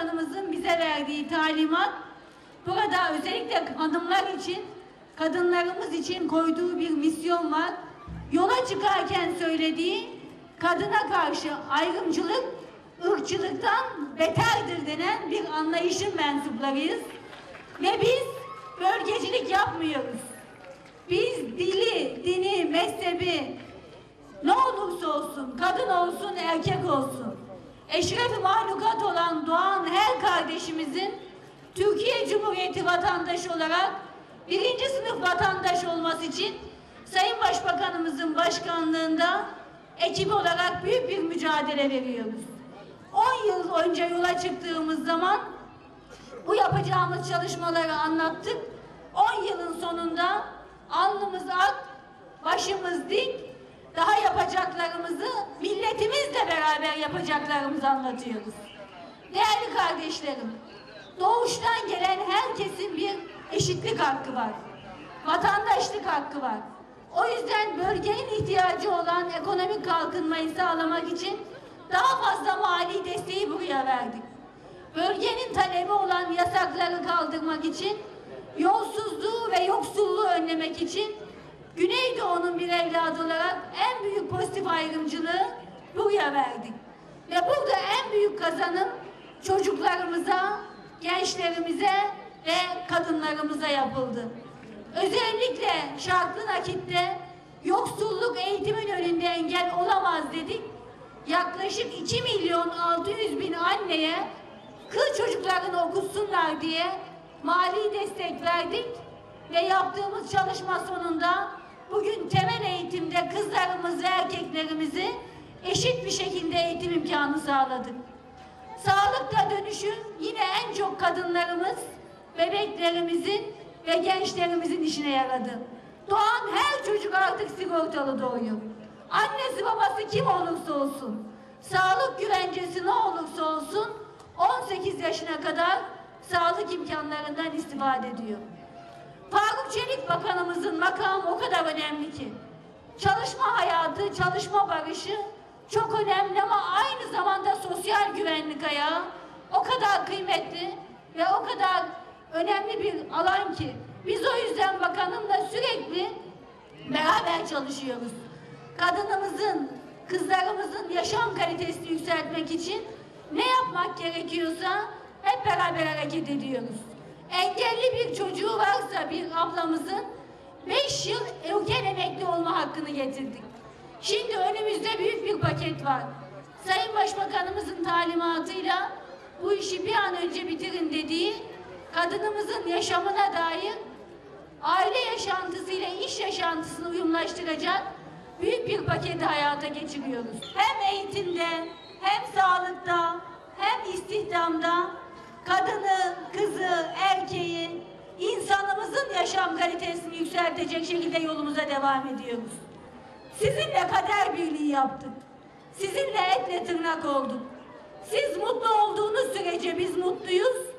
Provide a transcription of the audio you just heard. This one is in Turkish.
Başbakanımızın bize verdiği talimat burada özellikle hanımlar için, kadınlarımız için koyduğu bir misyon var. Yola çıkarken söylediği kadına karşı ayrımcılık ırkçılıktan beterdir denen bir anlayışın mensuplarıyız. Ve biz bölgecilik yapmıyoruz. Biz dili, dini, mezhebi ne olursa olsun, kadın olsun, erkek olsun, eşref mahlukat olan doğan her kardeşimizin Türkiye Cumhuriyeti vatandaşı olarak birinci sınıf vatandaş olması için Sayın Başbakanımızın başkanlığında ekip olarak büyük bir mücadele veriyoruz. 10 yıl önce yola çıktığımız zaman bu yapacağımız çalışmaları anlattık. 10 yılın sonunda alnımız ak, başımız dik, daha milletimizle beraber yapacaklarımızı anlatıyoruz. Değerli kardeşlerim, doğuştan gelen herkesin bir eşitlik hakkı var. Vatandaşlık hakkı var. O yüzden bölgenin ihtiyacı olan ekonomik kalkınmayı sağlamak için daha fazla mali desteği buraya verdik. Bölgenin talebi olan yasakları kaldırmak için, yolsuzluğu ve yoksulluğu önlemek için Güneydoğu'nun bir evladı olarak en büyük pozitif ayrımcılığı buraya verdik. Ve burada en büyük kazanım çocuklarımıza, gençlerimize ve kadınlarımıza yapıldı. Özellikle şartlı nakitte yoksulluk eğitimin önünde engel olamaz dedik. Yaklaşık 2 milyon 600 bin anneye kız çocuklarını okutsunlar diye mali destek verdik ve yaptığımız çalışma sonunda bugün temel eğitimde kızlarımız ve erkeklerimizi eşit bir şekilde eğitim imkanı sağladık. Sağlıkta dönüşüm yine en çok kadınlarımız, bebeklerimizin ve gençlerimizin işine yaradı. Doğan her çocuk artık sigortalı doğuyor. Annesi babası kim olursa olsun, sağlık güvencesi ne olursa olsun 18 yaşına kadar sağlık imkanlarından istifade ediyor. Faruk Çelik Bakanımızın makamı o kadar önemli ki. Çalışma hayatı, çalışma barışı çok önemli ama aynı zamanda sosyal güvenlik ayağı o kadar kıymetli ve o kadar önemli bir alan ki biz o yüzden bakanımla sürekli beraber çalışıyoruz. Kadınımızın, kızlarımızın yaşam kalitesini yükseltmek için ne yapmak gerekiyorsa hep beraber hareket ediyoruz. Engelli bir çocuğu varsa bir ablamızın 5 yıl erken emekli olma hakkını getirdik. Şimdi önümüzde büyük bir paket var. Sayın Başbakanımızın talimatıyla bu işi bir an önce bitirin dediği kadınımızın yaşamına dair aile yaşantısıyla iş yaşantısını uyumlaştıracak büyük bir paketi hayata geçiriyoruz. Hem eğitimde, hem sağlıkta, hem istihdamda kadını, kızı, erkeği, insanımızın yaşam kalitesini yükseltecek şekilde yolumuza devam ediyoruz. Sizinle kader birliği yaptık. Sizinle etle tırnak olduk. Siz mutlu olduğunuz sürece biz mutluyuz.